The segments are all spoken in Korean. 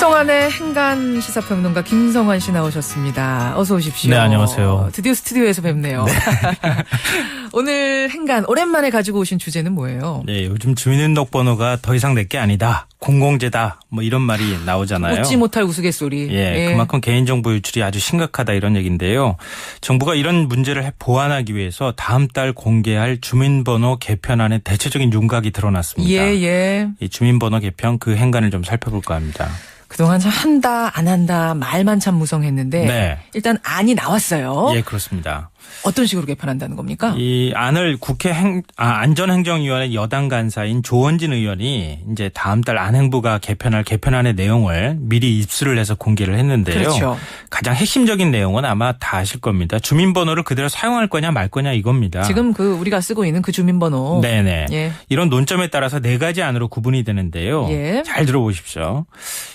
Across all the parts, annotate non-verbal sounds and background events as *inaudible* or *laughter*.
김성환의 행간 시사평론가 김성환 씨 나오셨습니다. 어서 오십시오. 네, 안녕하세요. 드디어 스튜디오에서 뵙네요. *laughs* 오늘 행간 오랜만에 가지고 오신 주제는 뭐예요? 네, 요즘 주민등록번호가 더 이상 내 게 아니다. 공공재다. 뭐 이런 말이 나오잖아요. 웃지 못할 우스갯소리. 예, 그만큼 개인정보 유출이 아주 심각하다 이런 얘기인데요. 정부가 이런 문제를 보완하기 위해서 다음 달 공개할 주민번호 개편안에 대체적인 윤곽이 드러났습니다. 예, 예. 이 주민번호 개편 그 행간을 좀 살펴볼까 합니다. 그동안 참 한다, 안 한다, 말만 참 무성했는데. 네. 일단 안이 나왔어요. 예, 그렇습니다. 어떤 식으로 개편한다는 겁니까? 이 안을 국회 행, 아, 안전행정위원회 여당 간사인 조원진 의원이 이제 다음 달 안행부가 개편할 개편안의 내용을 미리 입수를 해서 공개를 했는데요. 그렇죠. 가장 핵심적인 내용은 아마 다 아실 겁니다. 주민번호를 그대로 사용할 거냐 말 거냐 이겁니다. 지금 그 우리가 쓰고 있는 그 주민번호. 네네. 예. 이런 논점에 따라서 네 가지 안으로 구분이 되는데요. 예. 잘 들어보십시오.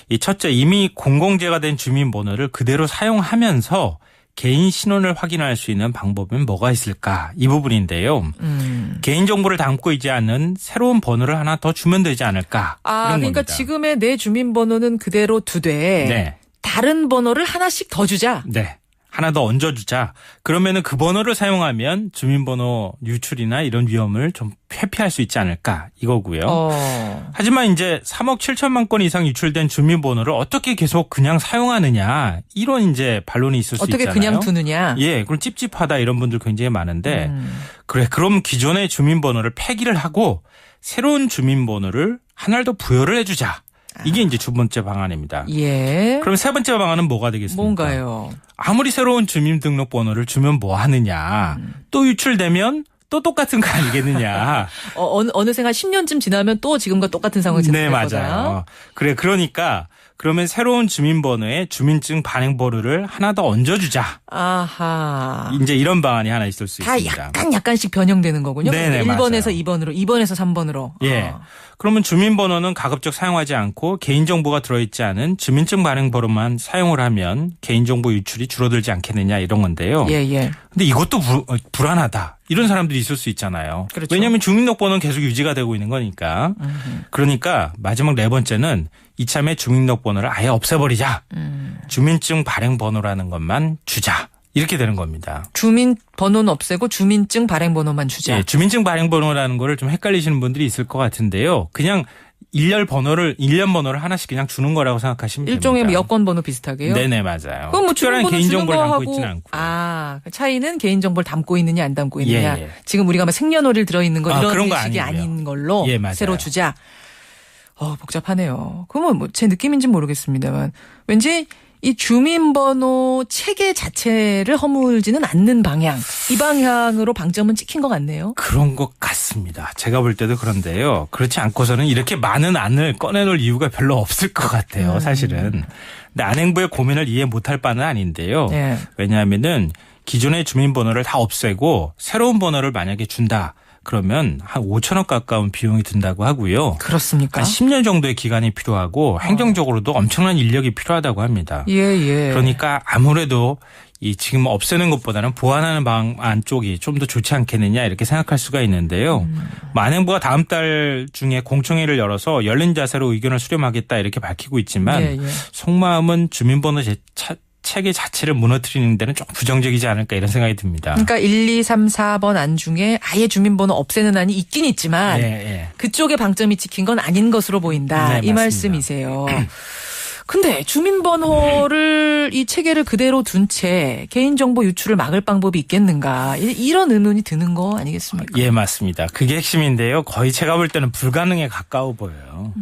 이 첫째 이미 공공재가 된 주민번호를 그대로 사용하면서 개인 신원을 확인할 수 있는 방법은 뭐가 있을까 이 부분인데요. 음. 개인 정보를 담고 있지 않은 새로운 번호를 하나 더 주면 되지 않을까 아, 그러니까 겁니다. 지금의 내 주민번호는 그대로 두되 네, 다른 번호를 하나씩 더 주자. 네. 하나 더 얹어주자. 그러면은 그 번호를 사용하면 주민번호 유출이나 이런 위험을 좀 회피할 수 있지 않을까 이거고요. 어. 하지만 이제 3억 7천만 건 이상 유출된 주민번호를 어떻게 계속 그냥 사용하느냐 이런 이제 반론이 있을 수 어떻게 있잖아요. 그냥 두느냐? 예, 그럼 찝찝하다 이런 분들 굉장히 많은데 음. 그래 그럼 기존의 주민번호를 폐기를 하고 새로운 주민번호를 하나를 더 부여를 해주자. 이게 이제 두 번째 방안입니다. 예. 그럼 세 번째 방안은 뭐가 되겠습니까? 뭔가요? 아무리 새로운 주민등록번호를 주면 뭐 하느냐. 음. 또 유출되면 또 똑같은 거 아니겠느냐. *laughs* 어, 어느, 어느새 한 10년쯤 지나면 또 지금과 똑같은 상황이 네, 생길 거다. 맞아요. 그래, 그러니까 그러면 새로운 주민번호에 주민증 발행번호를 하나 더 얹어주자. 아하. 이제 이런 방안이 하나 있을 수 다 있습니다. 약간 약간씩 변형되는 거군요. 네네, 1번에서 맞아요. 2번으로, 2번에서 3번으로. 예. 그러면 주민번호는 가급적 사용하지 않고 개인정보가 들어있지 않은 주민증 발행번호만 사용을 하면 개인정보 유출이 줄어들지 않겠느냐 이런 건데요. 예, 예. 근데 이것도 불, 어, 불안하다. 이런 사람들이 있을 수 있잖아요. 그렇죠. 왜냐하면 주민등록번호는 계속 유지가 되고 있는 거니까. 그러니까 마지막 네 번째는 이참에 주민등록번호를 아예 없애버리자. 음. 주민증 발행 번호라는 것만 주자. 이렇게 되는 겁니다. 주민 번호는 없애고 주민증 발행 번호만 주자. 예, 주민증 발행 번호라는 거를 좀 헷갈리시는 분들이 있을 것 같은데요. 그냥 일렬 번호를 일련 번호를 하나씩 그냥 주는 거라고 생각하시면 일종의 뭐 됩니다. 여권 번호 비슷하게요. 네네 맞아요. 그건 뭐 특별한 개인 정보를 주는 담고 거하고 있지는 않고. 아, 그 차이는 개인 정보를 담고 있느냐 안 담고 있느냐. 예, 예. 지금 우리가 막 생년월일 들어 있는 거 아, 이런 그런 거 식이. 아닌 걸로 예. 새로 주자. 어, 복잡하네요. 그러면 뭐 제 느낌인지는 모르겠습니다만 왠지 이 주민번호 체계 자체를 허물지는 않는 방향. 이 방향으로 방점은 찍힌 것 같네요. 그런 것 같습니다. 제가 볼 때도 그런데요. 그렇지 않고서는 이렇게 많은 안을 꺼내놓을 이유가 별로 없을 것 같아요. 음. 사실은. 근데 안행부의 고민을 이해 못할 바는 아닌데요. 예. 왜냐하면은 기존의 주민번호를 다 없애고 새로운 번호를 만약에 준다. 그러면 한 5천억 가까운 비용이 든다고 하고요. 그렇습니까? 한 10년 정도의 기간이 필요하고 행정적으로도 엄청난 인력이 필요하다고 합니다. 예, 예. 그러니까 아무래도 이 지금 없애는 것보다는 보완하는 방안 쪽이 좀 더 좋지 않겠느냐 이렇게 생각할 수가 있는데요. 음. 만행부가 다음 달 중에 공청회를 열어서 열린 자세로 의견을 수렴하겠다 이렇게 밝히고 있지만 예, 예. 속마음은 주민번호 제, 차, 체계 자체를 무너뜨리는 데는 좀 부정적이지 않을까 이런 생각이 듭니다. 그러니까 1, 2, 3, 4번 안 중에 아예 주민번호 없애는 안이 있긴 있지만 예, 예. 그쪽에 방점이 찍힌 건 아닌 것으로 보인다. 네, 이 맞습니다. 말씀이세요. 근데 주민번호를 이 체계를 그대로 둔 채 개인정보 유출을 막을 방법이 있겠는가 이- 이런 의문이 드는 거 아니겠습니까? 예, 맞습니다. 그게 핵심인데요. 거의 제가 볼 때는 불가능에 가까워 보여요.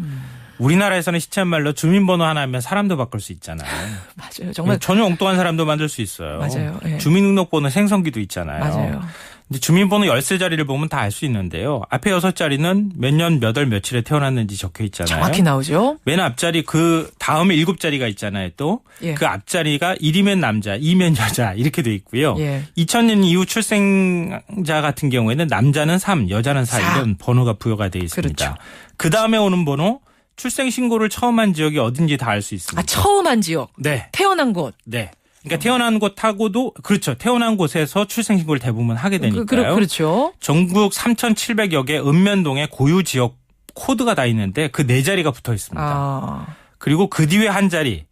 우리나라에서는 시체한 말로 주민번호 하나 하면 사람도 바꿀 수 있잖아요. *laughs* 맞아요. 정말 전혀 엉뚱한 사람도 만들 수 있어요. 맞아요. 예. 주민등록번호 생성기도 있잖아요. 맞아요. 근데 주민번호 열세 자리를 보면 다 알 수 있는데요. 앞에 여섯 자리는 몇 년 몇 월 며칠에 태어났는지 적혀 있잖아요. 정확히 나오죠. 맨 앞자리 그 다음에 일곱 자리가 있잖아요. 또그 예. 앞자리가 1이면 남자, 2면 여자 이렇게 돼 있고요. 예. 2000년 이후 출생자 같은 경우에는 남자는 3, 여자는 4, 사. 이런 번호가 부여가 돼 있습니다. 그렇죠. 그 다음에 오는 번호 출생 신고를 처음 한 지역이 어딘지 다 알 수 있습니다. 아 처음 한 지역 네. 태어난 곳. 네. 그러니까 태어난 곳하고도 그렇죠. 태어난 곳에서 출생 신고를 대부분 하게 되니까요. 그, 그, 그렇죠. 전국 3,700여 개 읍면동의 고유 지역 코드가 다 있는데 그 네 자리가 붙어 있습니다. 아. 그리고 그 뒤에 한 자리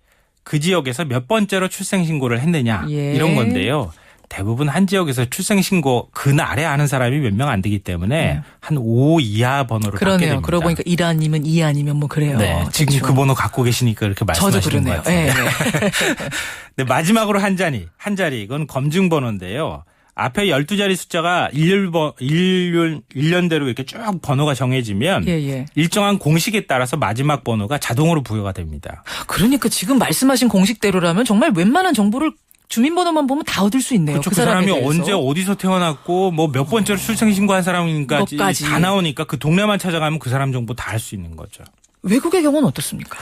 그 지역에서 몇 번째로 출생 신고를 했느냐 예. 이런 건데요. 대부분 한 지역에서 출생 신고 그날에 아는 사람이 몇 명 안 되기 때문에 한5 이하 번호를 받게 네. 그러네요. 됩니다. 그러고 보니까 1 아니면 2 아니면 뭐 그래요. 네, 지금 대충. 그 번호 갖고 계시니까 저도 말씀하시는. 같은데. 예, 예. *laughs* 네, 마지막으로 한 자리, 한 자리 이건 검증 번호인데요. 앞에 12자리 숫자가 일렬번 일년 일년대로 이렇게 쭉 번호가 정해지면 예, 예. 일정한 공식에 따라서 마지막 번호가 자동으로 부여가 됩니다. 그러니까 지금 말씀하신 공식대로라면 정말 웬만한 정보를 주민번호만 보면 다 얻을 수 있네요. 그렇죠. 그, 사람에 사람이 대해서. 언제 어디서 태어났고 뭐 몇 번째로 출생 신고한 사람인가지. 다 나오니까 그 동네만 찾아가면 그 사람 정보 다 알 수 있는 거죠. 외국의 경우는 어떻습니까?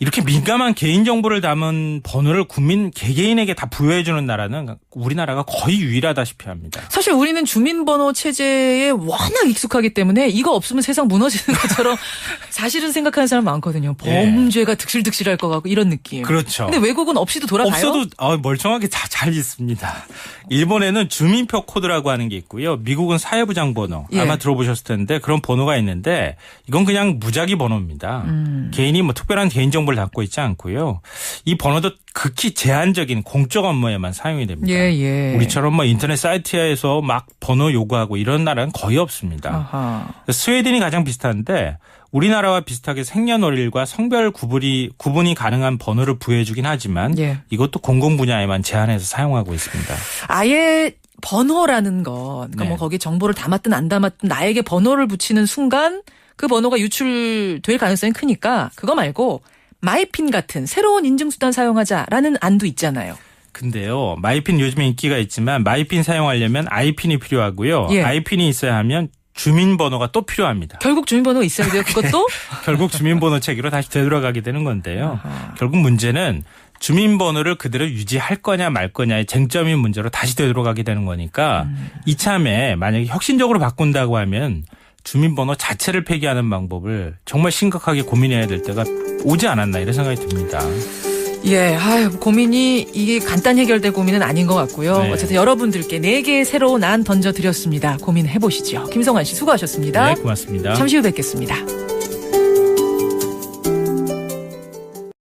이렇게 민감한 개인 정보를 담은 번호를 국민 개개인에게 다 부여해 주는 나라는 우리나라가 거의 유일하다시피 합니다. 사실 우리는 주민번호 체제에 워낙 익숙하기 때문에 이거 없으면 세상 무너지는 *laughs* 것처럼 사실은 생각하는 사람 많거든요. 범죄가 득실득실할 것 같고 이런 느낌. 예. 그렇죠. 근데 외국은 없이도 돌아가요? 없어도 어, 멀쩡하게 다 잘 있습니다. 일본에는 주민표 코드라고 하는 게 있고요. 미국은 사회부장 번호 예. 아마 들어보셨을 텐데 그런 번호가 있는데 이건 그냥 무작위 번호입니다. 음. 개인이 뭐 특별한 개인 정보 를 담고 있지 않고요. 이 번호도 극히 제한적인 공적 업무에만 사용이 됩니다. 예, 예. 우리처럼 뭐 인터넷 사이트에서 막 번호 요구하고 이런 나라는 거의 없습니다. 아하. 스웨덴이 가장 비슷한데 우리나라와 비슷하게 생년월일과 성별 구분이 구분이 가능한 번호를 부여해주긴 하지만 예. 이것도 공공 분야에만 제한해서 사용하고 있습니다. 아예 번호라는 건, 그러니까 네. 뭐 거기 정보를 담았든 안 담았든 나에게 번호를 붙이는 순간 그 번호가 유출될 가능성이 크니까 그거 말고 마이핀 같은 새로운 인증수단 사용하자라는 안도 있잖아요. 근데요, 마이핀 요즘에 인기가 있지만 마이핀 사용하려면 아이핀이 필요하고요. 예. 아이핀이 있어야 하면 주민번호가 또 필요합니다. 결국 주민번호 있어야 돼요. 그것도 *laughs* 결국 주민번호 체계로 다시 되돌아가게 되는 건데요. 아하. 결국 문제는 주민번호를 그대로 유지할 거냐 말 거냐의 쟁점인 문제로 다시 되돌아가게 되는 거니까 음. 이참에 만약에 혁신적으로 바꾼다고 하면 주민번호 자체를 폐기하는 방법을 정말 심각하게 고민해야 될 때가 오지 않았나 이런 생각이 듭니다. 예, 아유, 고민이 이게 간단 해결될 고민은 아닌 것 같고요. 네. 어쨌든 여러분들께 네 개의 새로운 안 던져드렸습니다. 고민해 보시죠. 김성환 씨 수고하셨습니다. 네, 고맙습니다. 잠시 후 뵙겠습니다.